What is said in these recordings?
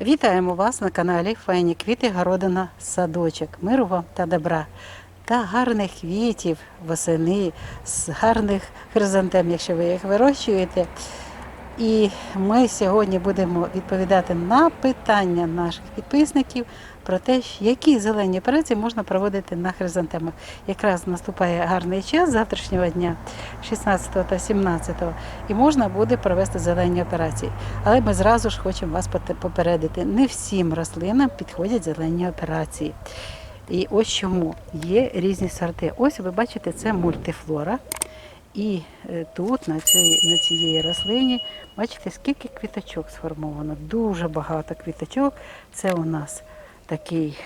Вітаємо вас на каналі Файні квіти Городина Садочок. Миру вам та добра. Та гарних квітів восени, з гарних хризантем, якщо ви їх вирощуєте. І ми сьогодні будемо відповідати на питання наших підписників про те, які зелені операції можна проводити на хризантемах. Якраз наступає гарний час завтрашнього дня, 16 та 17, і можна буде провести зелені операції. Але ми зразу ж хочемо вас попередити: не всім рослинам підходять зелені операції. І ось чому є різні сорти. Ось ви бачите, це мультифлора. І е, тут, на цій, на цієї рослині, бачите, скільки квіточок сформовано. Дуже багато квіточок. Це у нас такий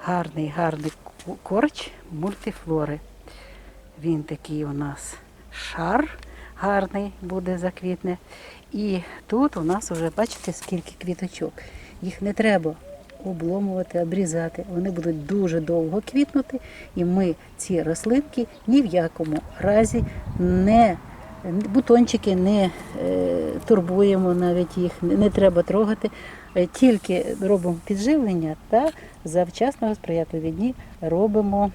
гарний, гарний корч мультифлори. Він такий у нас шар гарний буде заквітне. І тут у нас вже бачите, скільки квіточок. Їх не треба обломувати, обрізати. Вони будуть дуже довго квітнути, і ми ці рослинки ні в якому разі не бутончики не е, турбуємо навіть їх, не, треба трогати. Е, Тільки робимо підживлення та завчасно сприятливі дні робимо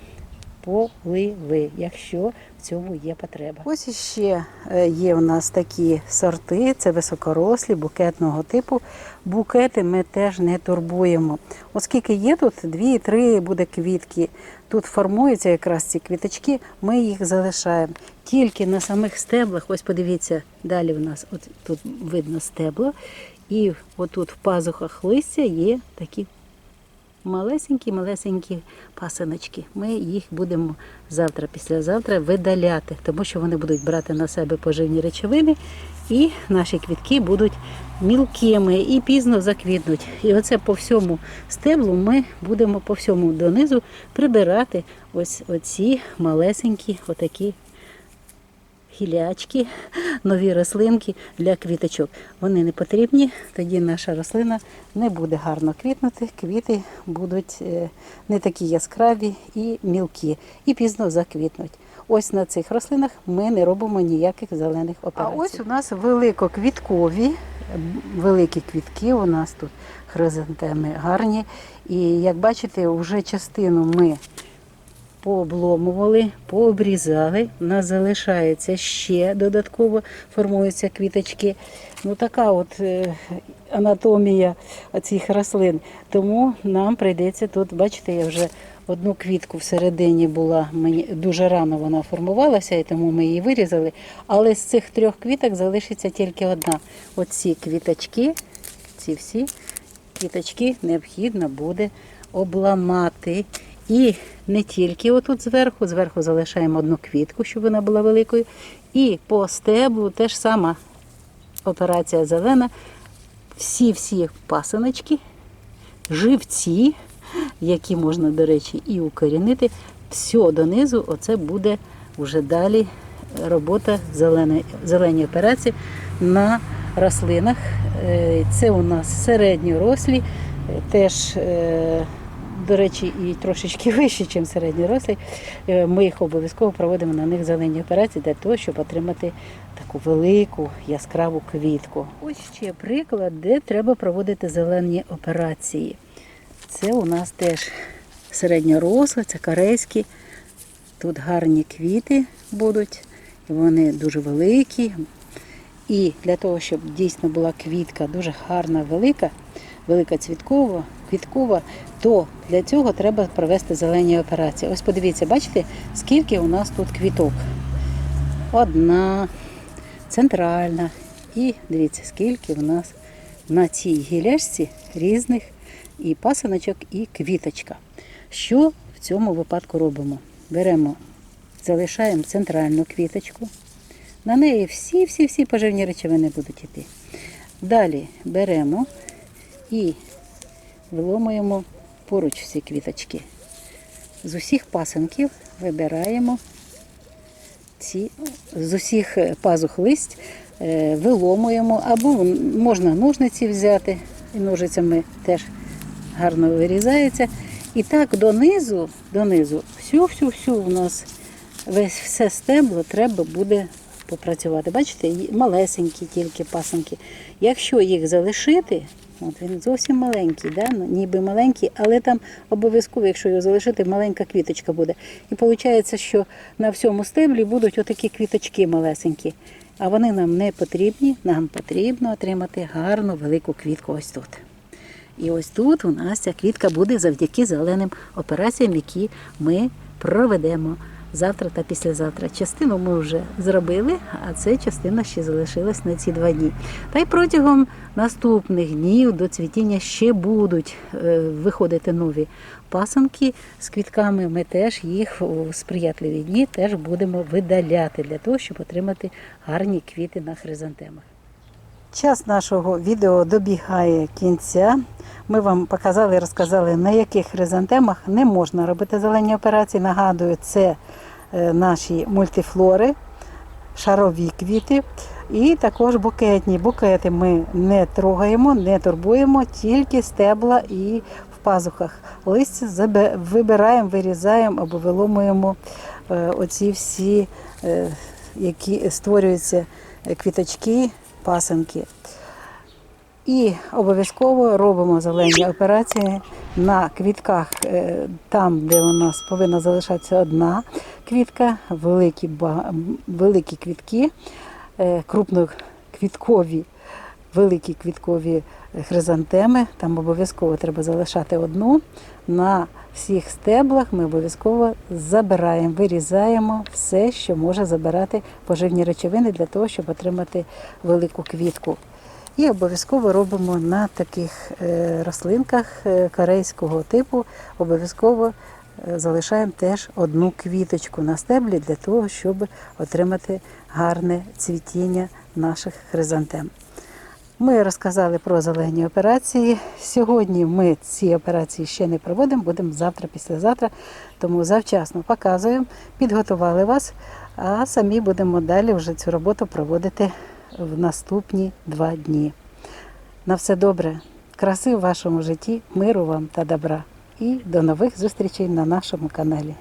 поливи, якщо в цьому є потреба. Ось іще е, є у нас такі сорти, це високорослі, букетного типу. Букети ми теж не турбуємо. Оскільки є тут дві-три буде квітки, тут формуються якраз ці квіточки, ми їх залишаємо. Тільки на самих стеблах, ось подивіться, далі в нас от тут видно стебло, і отут в пазухах листя є такі малесенькі-малесенькі пасиночки. Ми їх будемо завтра, післязавтра видаляти, тому що вони будуть брати на себе поживні речовини, і наші квітки будуть мілкими і пізно заквітнуть. І оце по всьому стеблу ми будемо по всьому донизу прибирати ось оці малесенькі отакі гілячки, нові рослинки для квіточок. Вони не потрібні, тоді наша рослина не буде гарно квітнути, квіти будуть е, не такі яскраві і мілкі, і пізно заквітнуть. Ось на цих рослинах ми не робимо ніяких зелених операцій. А ось у нас великоквіткові, великі квітки. У нас тут хризантеми гарні. І як бачите, вже частину ми пообломували, пообрізали. У нас залишається ще додатково формуються квіточки. Ну така от е, анатомія цих рослин. Тому нам прийдеться тут, бачите, я вже одну квітку всередині була, мені дуже рано вона формувалася, і тому ми її вирізали. Але з цих трьох квіток залишиться тільки одна. Оці квіточки, ці всі квіточки необхідно буде обламати. І не тільки отут зверху, зверху залишаємо одну квітку, щоб вона була великою. І по стеблу теж сама операція зелена. Всі-всі пасиночки, живці, які можна, до речі, і укорінити, все донизу, оце буде вже далі робота зеленої, зелені операції на рослинах. Е, Це у нас середньорослі, теж, е, до речі, і трошечки вищі, ніж середньорослі. Е, Ми їх обов'язково проводимо на них зелені операції для того, щоб отримати таку велику яскраву квітку. Ось ще приклад, де треба проводити зелені операції. Це у нас теж середньорослі, це корейські. Тут гарні квіти будуть, вони дуже великі. І для того, щоб дійсно була квітка дуже гарна, велика, велика цвіткова, квіткова, то для цього треба провести зелені операції. Ось подивіться, бачите, скільки у нас тут квіток. Одна, центральна. І дивіться, скільки у нас на цій гілячці різних і пасиночок, і квіточка. Що в цьому випадку робимо? Беремо, залишаємо центральну квіточку. На неї всі-всі-всі поживні речовини будуть йти. Далі беремо і виломуємо поруч всі квіточки. З усіх пасинків вибираємо ці, з усіх пазух листь е, виломуємо, або можна ножниці взяти, і ножицями теж гарно вирізається. І так донизу, донизу, всю-всю-всю у нас весь все стебло треба буде попрацювати. Бачите, малесенькі тільки пасинки. Якщо їх залишити, От він зовсім маленький, да? ну, ніби маленький, але там обов'язково, якщо його залишити, маленька квіточка буде. І виходить, що на всьому стеблі будуть отакі квіточки малесенькі. А вони нам не потрібні, нам потрібно отримати гарну велику квітку ось тут. І ось тут у нас ця квітка буде завдяки зеленим операціям, які ми проведемо завтра та післязавтра. Частину ми вже зробили, а це частина ще залишилась на ці два дні. Та й протягом наступних днів до цвітіння ще будуть е, виходити нові пасанки з квітками. Ми теж їх у сприятливі дні теж будемо видаляти для того, щоб отримати гарні квіти на хризантемах. Час нашого відео добігає кінця. Ми вам показали і розказали, на яких хризантемах не можна робити зелені операції. Нагадую, це е, наші мультифлори, шарові квіти і також букетні. Букети ми не трогаємо, не турбуємо, тільки стебла і в пазухах. Листя вибираємо, вирізаємо або виломуємо е, оці всі, е, які створюються квіточки, пасенки. І обов'язково робимо зелені операції на квітках, е, там, де у нас повинна залишатися одна квітка, великі, великі квітки, е, крупноквіткові, великі квіткові хризантеми. Там обов'язково треба залишати одну. На всіх стеблах ми обов'язково забираємо, вирізаємо все, що може забирати поживні речовини для того, щоб отримати велику квітку. І обов'язково робимо на таких е, рослинках е, корейського типу, обов'язково е, залишаємо теж одну квіточку на стеблі для того, щоб отримати гарне цвітіння наших хризантем. Ми розказали про зелені операції. Сьогодні ми ці операції ще не проводимо, будемо завтра, післязавтра. Тому завчасно показуємо, підготували вас, а самі будемо далі вже цю роботу проводити в наступні два дні. На все добре, краси в вашому житті, миру вам та добра. І до нових зустрічей на нашому каналі.